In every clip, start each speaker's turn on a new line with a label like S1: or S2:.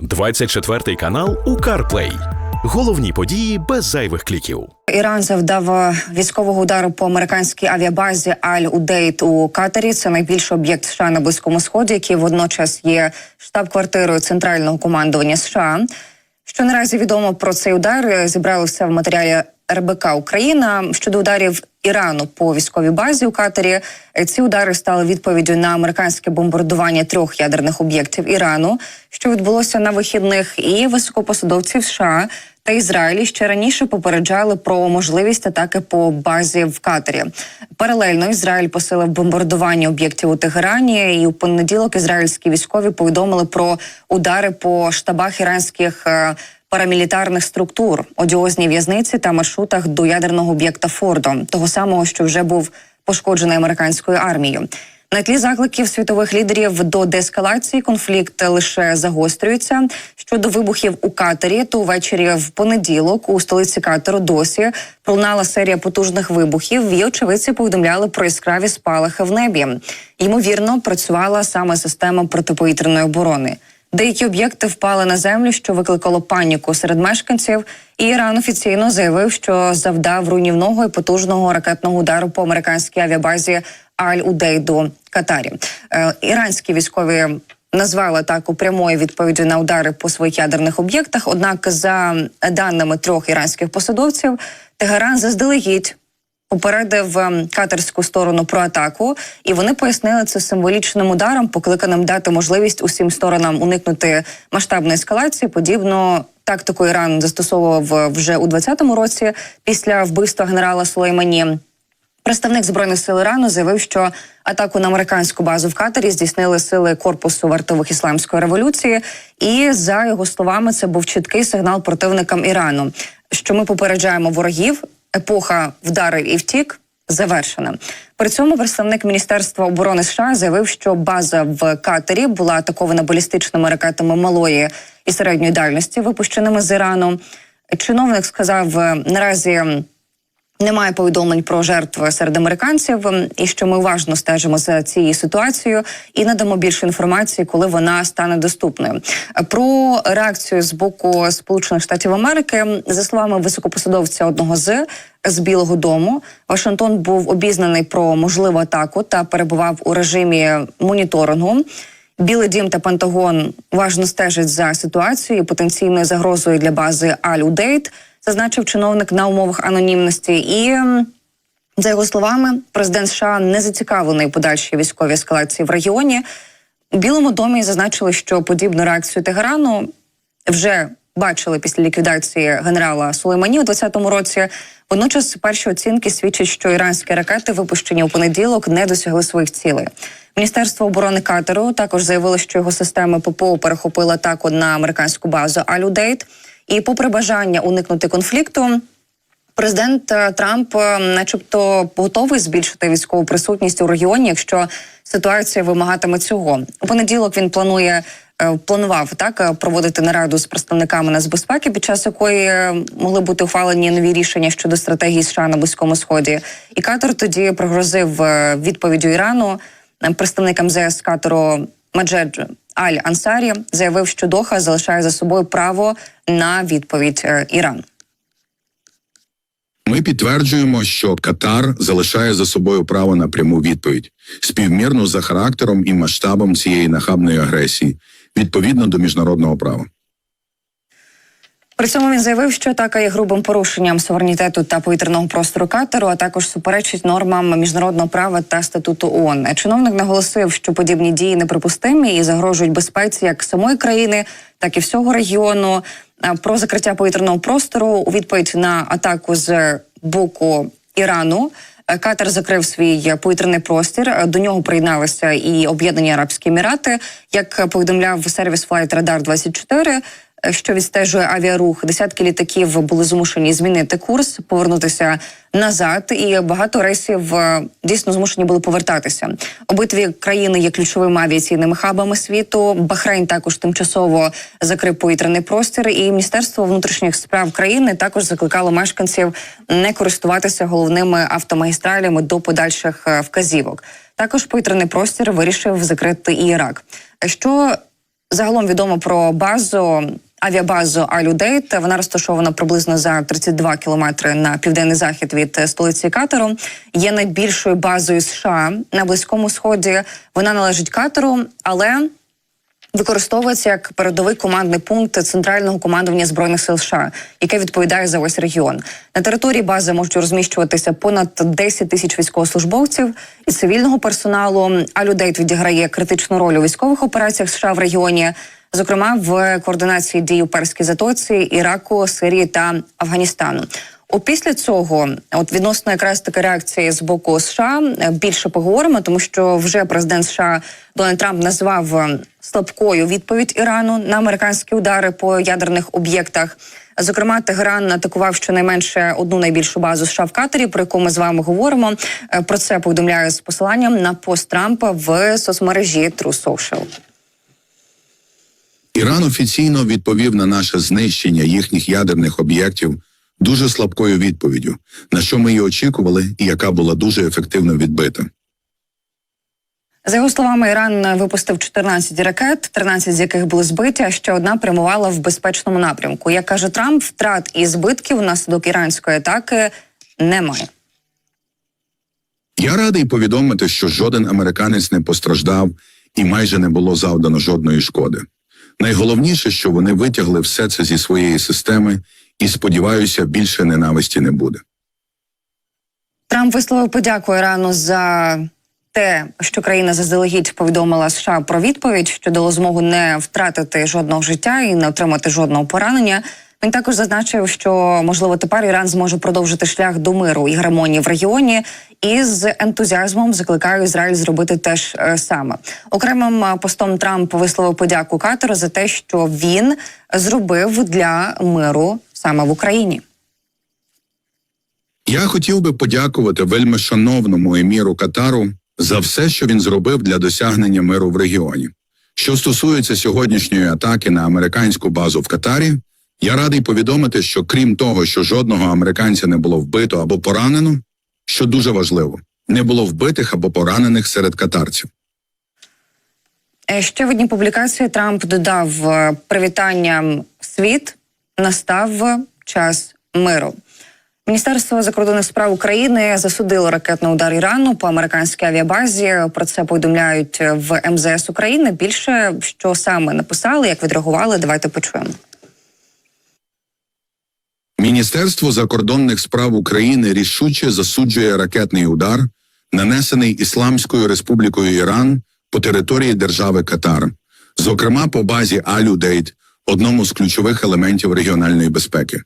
S1: 24 канал у CarPlay. Головні події без зайвих кліків.
S2: Іран завдав військового удару по американській авіабазі Аль Удейт у Катарі. Це найбільший об'єкт США на близькому сході, який водночас є штаб-квартирою центрального командування США. Що наразі відомо про цей удар, зібралося в матеріалі РБК Україна щодо ударів Ірану по військовій базі у Катарі. Е, Ці удари стали відповіддю на американське бомбардування трьох ядерних об'єктів Ірану, що відбулося на вихідних, і високопосадовці США та Ізраїлі ще раніше попереджали про можливість атаки по базі в Катарі. Паралельно Ізраїль посилив бомбардування об'єктів у Тегерані, і у понеділок ізраїльські військові повідомили про удари по штабах іранських. Парамілітарних структур, одіозній в'язниці та маршрутах до ядерного об'єкта Фордо, того самого, що вже був пошкоджений американською армією. На тлі закликів світових лідерів до деескалації конфлікт лише загострюється. Щодо вибухів у Катарі, то ввечері в понеділок у столиці Катару досі пролунала серія потужних вибухів. І очевидці повідомляли про яскраві спалахи в небі. Ймовірно, працювала саме система протиповітряної оборони. Деякі об'єкти впали на землю, що викликало паніку серед мешканців. І Іран офіційно заявив, що завдав руйнівного і потужного ракетного удару по американській авіабазі Аль-Удейду Катарі. Е, іранські військові назвали атаку прямою відповіддю на удари по своїх ядерних об'єктах. Однак, за даними трьох іранських посадовців, Тегеран заздалегідь попередив ем, катерську сторону про атаку, і вони пояснили це символічним ударом, покликаним дати можливість усім сторонам уникнути масштабної ескалації. Подібно тактику Іран застосовував е, вже у 2020 році після вбивства генерала Сулеймані. Представник збройних сил Ірану заявив, що атаку на американську базу в Катарі здійснили сили корпусу вартових ісламської революції. І за його словами, це був чіткий сигнал противникам Ірану, що ми попереджаємо ворогів. Епоха вдарив і втік завершена. При цьому представник міністерства оборони США заявив, що база в Катарі була атакована балістичними ракетами малої і середньої дальності, випущеними з Ірану. Чиновник сказав наразі. Немає повідомлень про жертв серед американців, ем, і що ми уважно стежимо за цією ситуацією і надамо більше інформації, коли вона стане доступною. Про реакцію з боку Сполучених Штатів Америки, ем, за словами високопосадовця одного з з Білого Дому, Вашингтон був обізнаний про можливу атаку та перебував у режимі моніторингу. Білий дім та Пентагон уважно стежать за ситуацією потенційною загрозою для бази Аль-Удейт, зазначив чиновник на умовах анонімності. І за його словами, президент США не зацікавлений подальшій військовій ескалації в регіоні. У Білому домі зазначили, що подібну реакцію Тегерану вже бачили після ліквідації генерала Сулеймані у 2020 році. Водночас перші оцінки свідчать, що іранські ракети, випущені у понеділок, не досягли своїх цілей. Міністерство оборони Катару також заявило, що його системи ППО перехопили атаку на американську базу Алюдейт. І, попри бажання уникнути конфлікту, Президент е, Трамп, е, начебто, готовий збільшити військову присутність у регіоні, якщо ситуація вимагатиме цього. У понеділок він планує е, планував так проводити нараду з представниками нацбезпеки, під час якої могли бути ухвалені нові рішення щодо стратегії США на близькому сході. І Катар тоді пригрозив е, відповіддю Ірану е, представник МЗС Катару Маджедж Аль Ансарі заявив, що Доха залишає за собою право на відповідь Іран. Ірану.
S3: Ми підтверджуємо, що Катар залишає за собою право на пряму відповідь, співмірну за характером і масштабом цієї нахабної агресії, відповідно до міжнародного права.
S2: При цьому він заявив, що атака є грубим порушенням суверенітету та повітряного простору Катару, а також суперечить нормам міжнародного права та статуту ООН. Чиновник наголосив, що подібні дії неприпустимі і загрожують безпеці як самої країни, так і всього регіону. Про закриття повітряного простору у відповідь на атаку з боку Ірану. е, Катар закрив свій повітряний простір. Е, До нього приєдналися і Об'єднані Арабські Емірати. Як повідомляв сервіс Flight Radar 24, е, що відстежує авіарух, десятки літаків були змушені змінити курс, повернутися назад, і багато рейсів е, дійсно змушені були повертатися. Обидві країни є ключовими авіаційними хабами світу. Бахрейн також тимчасово закрив повітряний простір, і міністерство внутрішніх справ країни також закликало мешканців не користуватися головними автомагістралями до подальших е, вказівок. Також повітряний простір вирішив закрити і Ірак. Що Загалом відомо про базу авіабазу Алюдейт. Вона розташована приблизно за 32 кілометри на південний захід від е, столиці Катару. Є найбільшою базою США на близькому сході. Вона належить Катару, але використовується як передовий командний пункт центрального командування збройних сил США, яке відповідає за весь регіон. На території бази можуть розміщуватися понад 10 тисяч військовослужбовців і цивільного персоналу. А людей відіграє критичну роль у військових операціях США в регіоні. Зокрема, в координації дій у Перській затоці, Іраку, Сирії та Афганістану. Опісля цього, от відносно якраз таки реакції з боку США, більше поговоримо, тому що вже президент США Дональд Трамп назвав слабкою відповідь Ірану на американські удари по ядерних об'єктах. Зокрема, Тегеран атакував щонайменше одну найбільшу базу США в Катарі, про яку ми з вами говоримо. Е, Про це повідомляю з посиланням на пост Трампа в соцмережі True Social.
S3: Іран офіційно відповів на наше знищення їхніх ядерних об'єктів дуже слабкою відповіддю, на що ми і очікували, і яка була дуже ефективно відбита.
S2: За його словами, Іран випустив 14 ракет, 13 з яких були збиті, а ще одна прямувала в безпечному напрямку. Як каже Трамп, втрат і збитків внаслідок іранської атаки немає.
S3: Я радий повідомити, що жоден американець не постраждав і майже не було завдано жодної шкоди. Найголовніше, що вони витягли все це зі своєї системи, і сподіваюся, більше ненависті не буде.
S2: Трамп висловив подяку Ірану за те, що країна заздалегідь повідомила США про відповідь, що дало змогу не втратити жодного життя і не отримати жодного поранення. Він також зазначив, що можливо тепер Іран зможе продовжити шлях до миру і гармонії в регіоні, і з ентузіазмом закликає Ізраїль зробити теж е, саме. Окремим е, постом Трамп висловив подяку Катару за те, що він зробив для миру саме в Україні.
S3: Я хотів би подякувати вельми шановному еміру Катару за все, що він зробив для досягнення миру в регіоні. Що стосується сьогоднішньої атаки на американську базу в Катарі, я радий повідомити, що крім того, що жодного американця не було вбито або поранено, що дуже важливо, не було вбитих або поранених серед катарців.
S2: Е, Ще в одній публікації Трамп додав е, привітанням світ настав час миру. Міністерство закордонних справ України засудило ракетний удар Ірану по американській авіабазі. Про це повідомляють в МЗС України. Більше що саме написали, як відреагували, давайте почуємо.
S3: Міністерство закордонних справ України рішуче засуджує ракетний удар, нанесений Ісламською Республікою Іран по території держави Катар, зокрема по базі Алю-Дейт, одному з ключових елементів регіональної безпеки.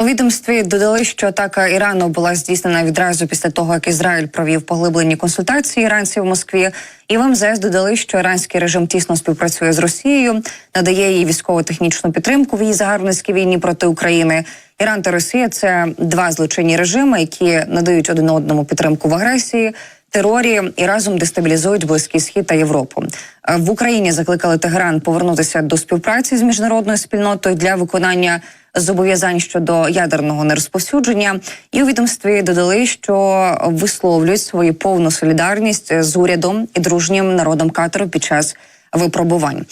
S2: У відомстві додали, що атака Ірану була здійснена відразу після того, як Ізраїль провів поглиблені консультації іранців в Москві. І в МЗС додали, що іранський режим тісно співпрацює з Росією, надає їй військово-технічну підтримку в її загарбницькій війні проти України. Іран та Росія це два злочинні режими, які надають один одному підтримку в агресії. Терорі і разом дестабілізують близький схід та Європу Е, в Україні. Закликали Тегеран повернутися до співпраці з міжнародною спільнотою для виконання зобов'язань щодо ядерного нерозповсюдження. І у відомстві додали, що висловлюють свою повну солідарність з урядом і дружнім народом Катару під час випробувань.